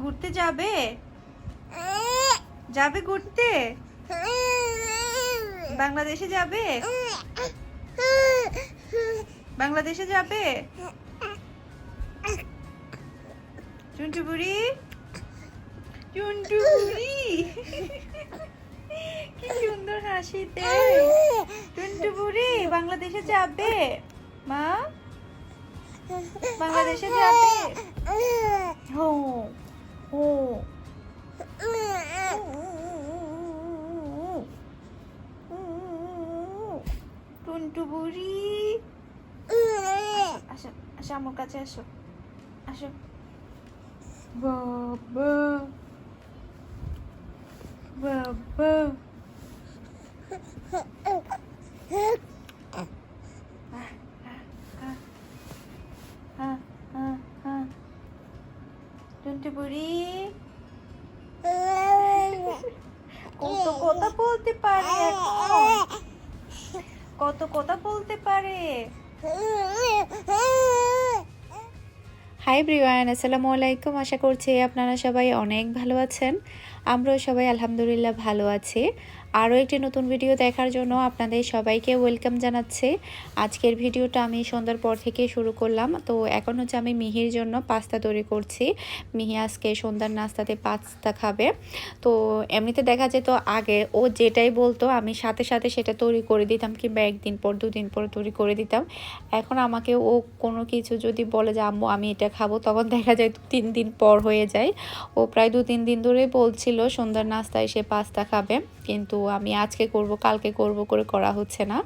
ঘুরতে যাবে? যাবে ঘুরতে? বাংলাদেশে যাবে? বাংলাদেশে যাবে? চুন্টু বুড়ি চুন্টু বুড়ি কি সুন্দর হাসিতে। বুড়ি বাংলাদেশে যাবে? মা? বাংলাদেশে যাবে হো হো টুন্টু বুড়ি আসো আসো আমার কাছে আসো আসো বাবা বাবা হ্যাঁ হ্যাঁ হ্যাঁ টুন্টু বুড়ি কত কথা বলতে পারে এখন কত কথা বলতে পারে হাই ব্রিওয়ান আসসালামু আলাইকুম। আশা করছি আপনারা সবাই অনেক ভালো আছেন। আমরাও সবাই আলহামদুলিল্লাহ ভালো আছি। আরও একটি নতুন ভিডিও দেখার জন্য আপনাদের সবাইকে ওয়েলকাম জানাচ্ছে। আজকের ভিডিওটা আমি সন্ধ্যার পর থেকে শুরু করলাম। তো এখন হচ্ছে আমি মিহির জন্য পাস্তা তৈরি করছি। মিহি আজকে সন্ধ্যার নাস্তাতে পাস্তা খাবে। তো এমনিতে দেখা যেত আগে ও যেটাই বলতো, আমি সাথে সাথে সেটা তৈরি করে দিতাম কিংবা একদিন পর, দুদিন পর তৈরি করে দিতাম। এখন আমাকে ও কোনো কিছু যদি বলে যে, আম্মু, আমি এটা খাব, তখন দেখা যায় তিন দিন পর হয়ে যায়। ও প্রায় দু তিন দিন ধরেই বলছিল সন্ধ্যার নাস্তায় সে পাস্তা খাবে, কিন্তু আমি আজকে করব, কালকে করব করে করা হচ্ছে না।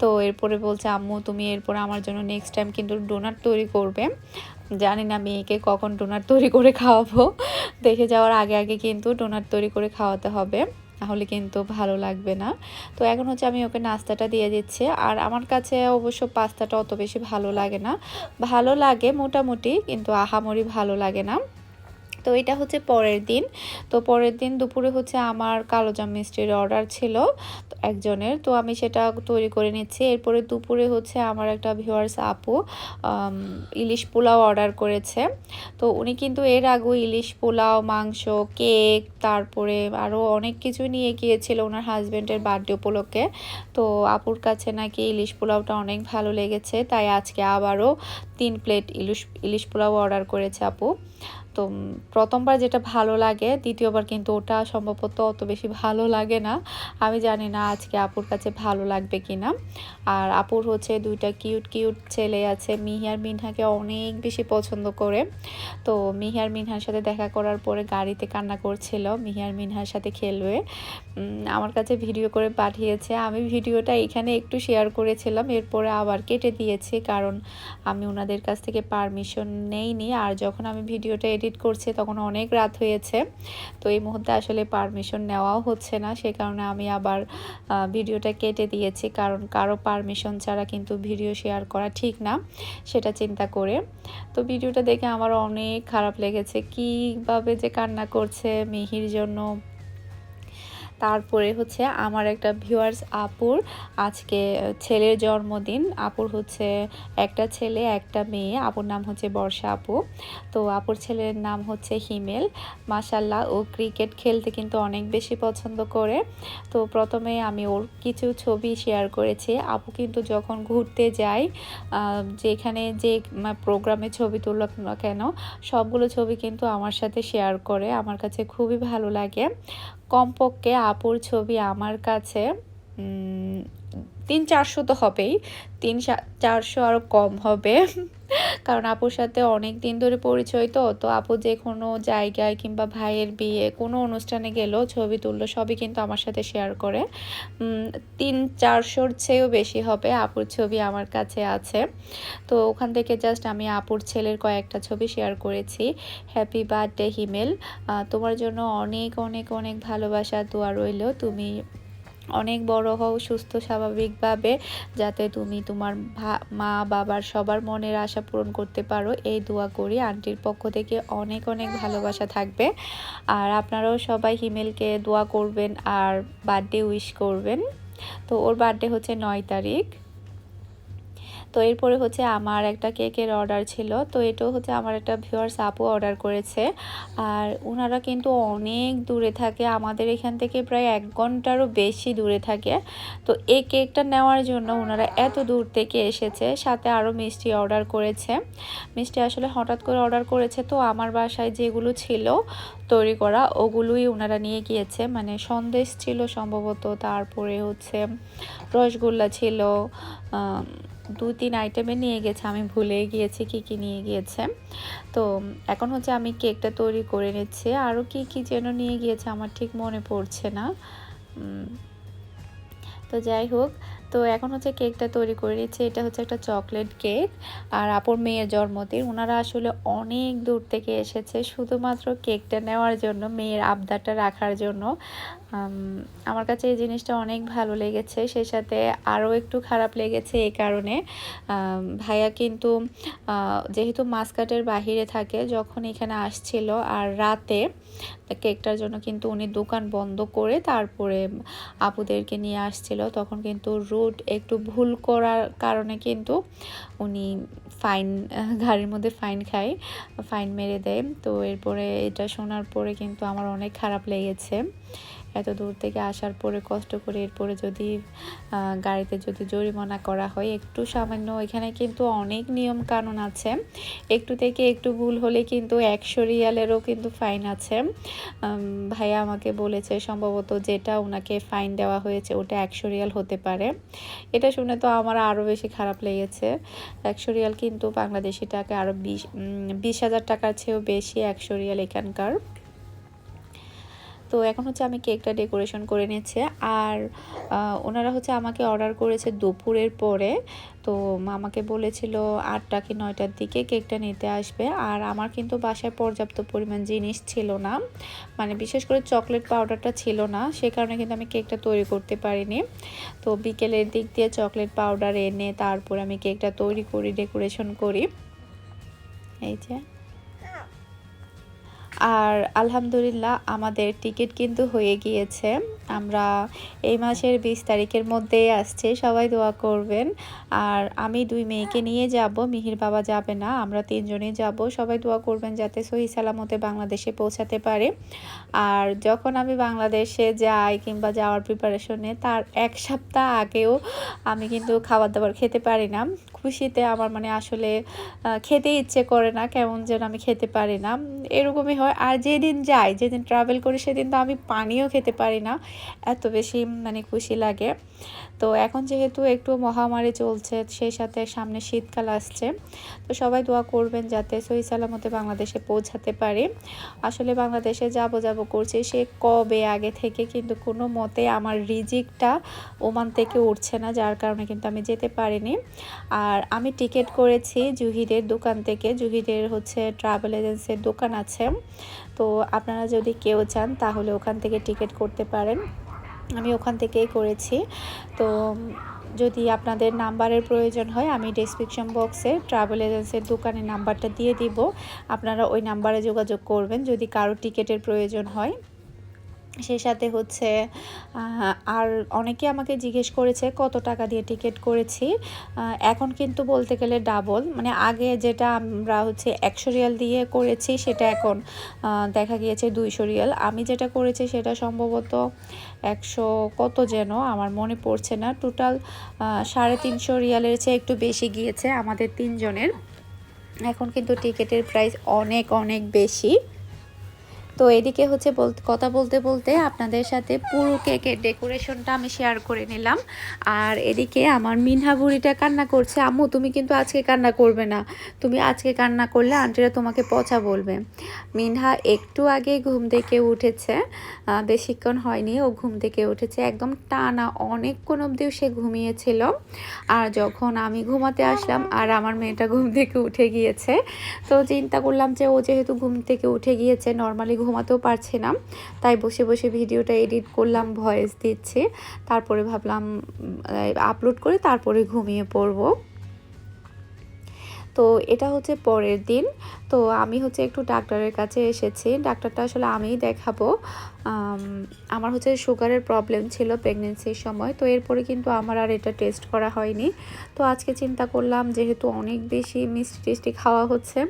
তো এরপরে বলছে, আম্মু, তুমি এরপরে আমার জন্য নেক্সট টাইম কিন্তু ডোনাট তৈরি করবে। জানি না মেয়েকে কখন ডোনাট তৈরি করে খাওয়াবো। দেখে যাওয়ার আগে আগে কিন্তু ডোনাট তৈরি করে খাওয়াতে হবে তাহলে কিন্তু ভালো লাগবে না। তো এখন হচ্ছে আমি ওকে নাস্তাটা দিয়ে দিচ্ছি, আর আমার কাছে অবশ্য পাস্তাটা অত বেশি ভালো লাগে না। ভালো লাগে মোটামুটি, কিন্তু আহামরি ভালো লাগে না। তো এটা হচ্ছে পরের দিন। তো পরের দিন দুপুরে হচ্ছে আমার কালোজাম মিষ্টির অর্ডার ছিল একজনের। তো আমি সেটা তৈরি করে নিচ্ছি। এরপরে দুপুরে হচ্ছে আমার একটা ভিউয়ার্স আপু ইলিশ পোলাও অর্ডার করেছে। তো উনি কিন্তু এর আগেও ইলিশ পোলাও, মাংস, কেক, তারপরে আরও অনেক কিছু নিয়ে গিয়েছিল ওনার হাজব্যান্ডের বার্থডে উপলক্ষে। তো আপুর কাছে নাকি ইলিশ পোলাওটা অনেক ভালো লেগেছে। তাই আজকে আবারও তিন প্লেট ইলিশ ইলিশ পোলাও অর্ডার করেছে আপু। তো প্রথমবার যেটা ভালো লাগে, দ্বিতীয়বার কিন্তু ওটা সম্ভবত অত বেশি ভালো লাগে না। আমি জানি না আজকে আপুর কাছে ভালো লাগবে কি না আর আপুর হচ্ছে দুইটা কিউট কিউট ছেলে আছে মিহিয়ার মিনহাকে অনেক বেশি পছন্দ করে। তো মিহিয়ার মিনহার সাথে দেখা করার পরে গাড়িতে কান্না করছিল মিহিয়ার মিনহার সাথে খেলবে। আমার কাছে ভিডিও করে পাঠিয়েছে। আমি ভিডিওটা এখানে একটু শেয়ার করেছিলাম, এরপরে আবার কেটে দিয়েছি, কারণ আমি ওনাদের কাছ থেকে পারমিশন নেইনি। আর যখন আমি ভিডিওটা এডিট করছি, তখন অনেক রাত হয়েছে। তো এই মুহূর্তে আসলে পারমিশন নেওয়াও হচ্ছে না, সে কারণে আমি আবার ভিডিওটা কেটে দিয়েছি। কারণ কারও পারমিশন ছাড়া কিন্তু ভিডিও শেয়ার করা ঠিক না, সেটা চিন্তা করে। তো ভিডিওটা দেখে আমার অনেক খারাপ লেগেছে। কীভাবে যে কান্না করছে মিহির জন্য। তারপরে হচ্ছে আমার একটা ভিউয়ার্স আপুর আজকে ছেলের জন্মদিন। আপুর হচ্ছে একটা ছেলে, একটা মেয়ে। আপুর নাম হচ্ছে বর্ষা আপু। তো আপুর ছেলের নাম হচ্ছে হিমেল। মাসাল্লাহ ও ক্রিকেট খেলতে কিন্তু অনেক বেশি পছন্দ করে। তো প্রথমে আমি ওর কিছু ছবি শেয়ার করেছি। আপু কিন্তু যখন ঘুরতে যাই যেখানে যে প্রোগ্রামে ছবি তুলক কেন, সবগুলো ছবি কিন্তু আমার সাথে শেয়ার করে। আমার কাছে খুবই ভালো লাগে। কমপক্ষে আপুর ছবি আমার কাছে তিন চারশো তো হবেই। তিন চারশো আরও কম হবে। কারণ আপুর সাথে অনেক দিন ধরে পরিচয় তো তো আপু যে কোনো জায়গায় কিংবা ভাইয়ের বিয়ে, কোনো অনুষ্ঠানে গেলেও ছবি তুললো, সবই কিন্তু আমার সাথে শেয়ার করে। তিন চারশোর চেয়েও বেশি হবে আপুর ছবি আমার কাছে আছে। তো ওখান থেকে জাস্ট আমি আপুর ছেলের কয়েকটা ছবি শেয়ার করেছি। হ্যাপি বার্থডে হিমেল তোমার জন্য অনেক অনেক অনেক ভালোবাসা, দোয়া রইল। তুমি অনেক বড় হও সুস্থ, স্বাভাবিকভাবে, যাতে তুমি তোমার মা, বাবার সবার মনের আশা পূরণ করতে পারো। এই দোয়া করি। আন্টির পক্ষ থেকে অনেক অনেক ভালোবাসা থাকবে। আর আপনারাও সবাই হিমেলকে দোয়া করবেন আর বার্থডে উইশ করবেন। তো ওর বার্থডে হচ্ছে নয় তারিখ। তো এরপরে হচ্ছে আমার একটা কেকের অর্ডার ছিল। তো এটাও হচ্ছে আমার একটা ভিউয়ার্স আপু অর্ডার করেছে। আর ওনারা কিন্তু অনেক দূরে থাকে। আমাদের এখান থেকে প্রায় এক ঘন্টারও বেশি দূরে থাকে। তো এই কেকটা নেওয়ার জন্য ওনারা এত দূর থেকে এসেছে। সাথে আরও মিষ্টি অর্ডার করেছে। মিষ্টি আসলে হঠাৎ করে অর্ডার করেছে। তো আমার বাসায় যেগুলো ছিল তৈরি করা, ওগুলোই ওনারা নিয়ে গিয়েছে। মানে সন্দেশ ছিল সম্ভবত। তারপরে হচ্ছে রসগোল্লা ছিল দু তিন আইটেমে নিয়ে গেছে। আমি ভুলে গিয়েছি কি কি নিয়ে গিয়েছে। তো এখন হচ্ছে আমি কেকটা তৈরি করে নিচ্ছি। আরও কি কি যেন নিয়ে গিয়েছে আমার ঠিক মনে পড়ছে না। তো যাই হোক, তো এখন হচ্ছে কেকটা তৈরি করে নিচ্ছে। এটা হচ্ছে একটা চকলেট কেক আর আপুর মেয়ের জন্মদিন। ওনারা আসলে অনেক দূর থেকে এসেছে। শুধুমাত্র কেকটা নেওয়ার জন্য, মেয়ের আবদারটা রাখার জন্য। আমার কাছে এই জিনিসটা অনেক ভালো লেগেছে। সেই সাথে আরও একটু খারাপ লেগেছে এই কারণে। ভাইয়া কিন্তু যেহেতু মাসকাটের বাহিরে থাকে, যখন এখানে আসছিল আর রাতে কেকটার জন্য কিন্তু উনি দোকান বন্ধ করে তারপরে আপুদেরকে নিয়ে আসছিল, তখন কিন্তু রুট একটু ভুল করার কারণে কিন্তু উনি ফাইন, গাড়ির মধ্যে ফাইন খায়, ফাইন মেরে দেয়। তো এরপরে এটা শোনার পরে কিন্তু আমার অনেক খারাপ লেগেছে। এত দূর থেকে আসার পরে কষ্ট করে এরপরে যদি গাড়িতে যদি জরিমানা করা হয়, একটু সামান্য এখানে কিন্তু অনেক নিয়ম কানুন আছে। একটু থেকে একটু ভুল হলে কিন্তু একশো রিয়ালেরও কিন্তু ফাইন আছে। ভাইয়া আমাকে বলেছে সম্ভবত যেটা ওনাকে ফাইন দেওয়া হয়েছে ওটা একশো রিয়াল হতে পারে। এটা শুনে তো আমার আরও বেশি খারাপ লেগেছে। একশো রিয়াল কিন্তু বাংলাদেশি টাকা আরও বিশ বিশ হাজার টাকার চেয়েও বেশি একশো রিয়াল এখানকার। তো এখন হচ্ছে আমি কেকটা ডেকোরেশন করে নিচ্ছে আর ওনারা হচ্ছে আমাকে অর্ডার করেছে দুপুরের পরে। তো আমাকে বলেছিল আটটা কি নয়টার দিকে কেকটা নিতে আসবে। আর আমার কিন্তু বাসায় পর্যাপ্ত পরিমাণ জিনিস ছিল না। মানে বিশেষ করে চকলেট পাউডারটা ছিল না, সে কারণে কিন্তু আমি কেকটা তৈরি করতে পারিনি। তো বিকেলের দিক দিয়ে চকলেট পাউডার এনে তারপর আমি কেকটা তৈরি করি, ডেকোরেশন করি। এই যে। আর আলহামদুলিল্লাহ আমাদের টিকিট কিন্তু হয়ে গিয়েছে। আমরা এই মাসের বিশ তারিখের মধ্যেই আসছে, সবাই দোয়া করবেন। আর আমি দুই মেয়েকে নিয়ে যাব, মিহির বাবা যাবে না, আমরা তিনজনেই যাব। সবাই দোয়া করবেন যাতে সহি সালামতে বাংলাদেশে পৌঁছাতে পারে। আর যখন আমি বাংলাদেশে যাই কিংবা যাওয়ার প্রিপারেশনে তার এক সপ্তাহ আগেও আমি কিন্তু খাবার দাবার খেতে পারি না। খুশিতে আমার মানে আসলে খেতে ইচ্ছে করে না, কেমন যেন আমি খেতে পারি না। এরকমই হয়। আর যেদিন যাই, যেদিন ট্রাভেল করি, সেদিন তো আমি পানিও খেতে পারি না। এত বেশি মানে খুশি লাগে। তো এখন যেহেতু একটু মহামারী চলছে, সেই সাথে সামনে শীতকাল আসছে, তো সবাই দোয়া করবেন যাতে সহি সালামতে বাংলাদেশে পৌঁছাতে পারি। আসলে বাংলাদেশে যাব যাব করছে, সে কবে আগে থেকে কিন্তু কোনো মতে আমার রিজিকটা ওমান থেকে উঠছে না, যার কারণে কিন্তু আমি যেতে পারিনি। আর আমি টিকিট করেছি জুহিদের দোকান থেকে, জুহিদের হচ্ছে ট্রাভেল এজেন্সির দোকান আছে। তো আপনারা যদি কেউ চান তাহলে ওখান থেকে টিকিট করতে পারেন। আমি ওখান থেকেই করেছি। তো যদি আপনাদের নাম্বারের প্রয়োজন হয়, আমি ডিসক্রিপশন বক্সে ট্রাভেল এজেন্সির দোকানের নাম্বারটা দিয়ে দিব। আপনারা ওই নাম্বারে যোগাযোগ করবেন। যদি কারও টিকিটের প্রয়োজন হয়। সেই সাথে হচ্ছে আর অনেকে আমাকে জিজ্ঞেস করেছে, কত টাকা দিয়ে টিকিট করেছি? এখন কিন্তু বলতে গেলে ডাবল মানে আগে যেটা আমরা হচ্ছে একশো রিয়াল দিয়ে করেছি, সেটা এখন দেখা গিয়েছে দুইশো রিয়াল। আমি যেটা করেছি, সেটা সম্ভবত একশো কত যেন, আমার মনে পড়ছে না। টোটাল সাড়ে তিনশো রিয়ালের চেয়ে একটু বেশি গিয়েছে আমাদের তিনজনের। এখন কিন্তু টিকিটের প্রাইস অনেক অনেক বেশি। তো এদিকে হচ্ছে কথা বলতে বলতে আপনাদের সাথে পুরো কেকের ডেকোরেশনটা আমি শেয়ার করে নিলাম। আর এদিকে আমার মিনহা বুড়িটা কান্না করছে, আম্মু, তুমি কিন্তু আজকে কান্না করবে না। তুমি আজকে কান্না করলে আন্টিরা তোমাকে পচা বলবে। মিনহা একটু আগে ঘুম থেকে উঠেছে বেশিক্ষণ হয়নি, ও ঘুম থেকে উঠেছে। একদম টানা অনেকক্ষণ অবধিও সে ঘুমিয়েছিল। আর যখন আমি ঘুমাতে আসলাম, আর আমার মেয়েটা ঘুম থেকে উঠে গিয়েছে, তো চিন্তা করলাম যে ও যেহেতু ঘুম থেকে উঠে গিয়েছে, নর্মালি ঘুমাতেও পারছে না। তাই বসে বসে ভিডিওটা এডিট করলাম, ভয়েস দিচ্ছে। তারপরে ভাবলাম আপলোড করে তারপরে ঘুমিয়ে পড়ব। তো এটা হচ্ছে পরের দিন। তো আমি হচ্ছে একটু ডাক্তারের কাছে এসেছি। ডাক্তারটা আসলে আমিই দেখাবো। আমার হচ্ছে সুগারের প্রবলেম ছিল প্রেগনেন্সির সময়। তো এরপরে কিন্তু আমার আর এটা টেস্ট করা হয়নি। তো আজকে চিন্তা করলাম যেহেতু অনেক বেশি মিষ্টি টিষ্টি খাওয়া হচ্ছে,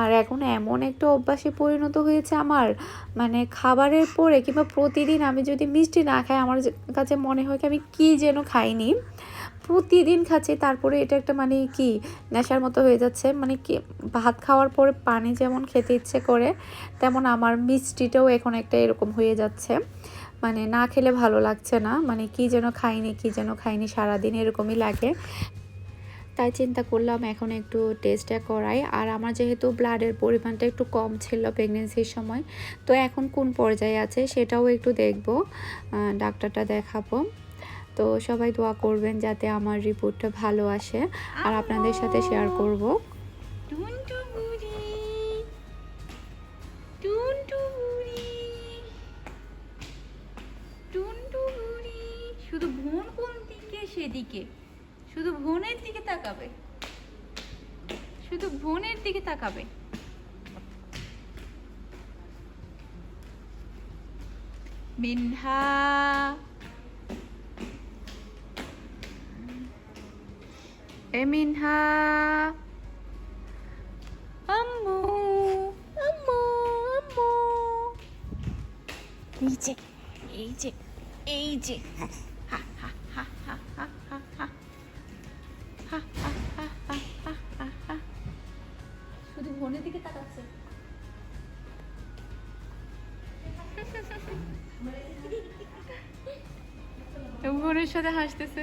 আর এখন এমন একটা অভ্যাসে পরিণত হয়েছে আমার মানে খাবারের পরে কিংবা প্রতিদিন আমি যদি মিষ্টি না খাই, আমার কাছে মনে হয় কি আমি কী যেন খাইনি। প্রতিদিন খাচ্ছি, তারপরে এটা একটা মানে কি, নেশার মতো হয়ে যাচ্ছে। মানে কি, ভাত খাওয়ার পরে পানি যেমন খেতে ইচ্ছে করে, তেমন আমার মিষ্টিটাও এখন একটা এরকম হয়ে যাচ্ছে। মানে না খেলে ভালো লাগছে না মানে কি যেন খাইনি, কি যেন খাইনি, সারাদিন এরকমই লাগে। তাই চিন্তা করলাম এখন একটু টেস্টটা করাই। আর আমার যেহেতু ব্লাডের পরিমাণটা একটু কম ছিল প্রেগনেন্সির সময়, তো এখন কোন পর্যায়ে আছে সেটাও একটু দেখব ডাক্তারটা দেখাবো। তো সবাই দোয়া করবেন যাতে আমার রিপোর্টটা ভালো আসে আর আপনাদের সাথে শেয়ার করব। শুধু ভন কোন দিকে সেদিকে। শুধু ভনের দিকে তাকাবে। শুধু ভনের দিকে তাকাবে। মিনহা মিনহা আম্মু আম্মু আম্মু এই যে এই যে এই যে শুধু ফোনের দিকে তাকাচ্ছে। ভোরের সাথে হাসতেছে।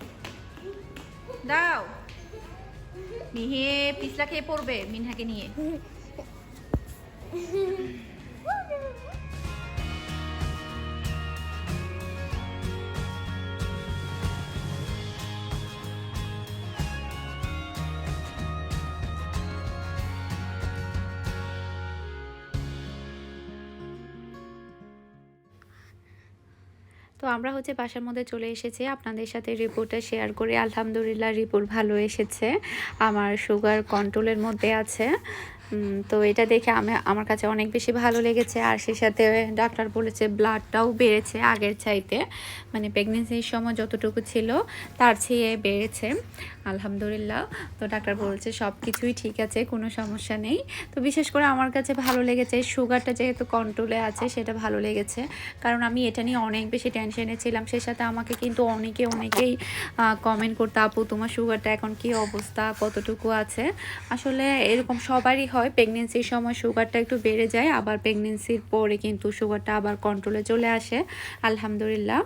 দাও। মিহে পিছলা খেয়ে পড়বে মিনহাকে নিয়ে। তো আমরা হচ্ছে বাসার মধ্যে চলে এসেছি। আপনাদের সাথে রিপোর্টটা শেয়ার করে। আলহামদুলিল্লাহ রিপোর্ট ভালো এসেছে। আমার সুগার কন্ট্রোলের মধ্যে আছে। তো এটা দেখে আমি, আমার কাছে অনেক বেশি ভালো লেগেছে। আর সেই সাথে ডাক্তার বলেছে ব্লাডটাও বেড়েছে আগের চাইতে। মানে প্রেগনেন্সির সময় যতটুকু ছিল, তার চেয়ে বেড়েছে। আলহামদুলিল্লাহ। তো ডাক্তার বলছে সব কিছুই ঠিক আছে, কোনো সমস্যা নেই। তো বিশেষ করে আমার কাছে ভালো লেগেছে সুগারটা যেহেতু কন্ট্রোলে আছে, সেটা ভালো লেগেছে। কারণ আমি এটা নিয়ে অনেক বেশি টেনশনে ছিলাম। সে সাথে আমাকে কিন্তু অনেকে, অনেকেই কমেন্ট করতে, আপু, তোমার সুগারটা এখন কি অবস্থা? কতটুকু আছে? আসলে এরকম সবারই হয় প্রেগনেন্সির সময় সুগারটা একটু বেড়ে যায়, আবার প্রেগনেন্সির পরে কিন্তু সুগারটা আবার কন্ট্রোলে চলে আসে, আলহামদুলিল্লাহ।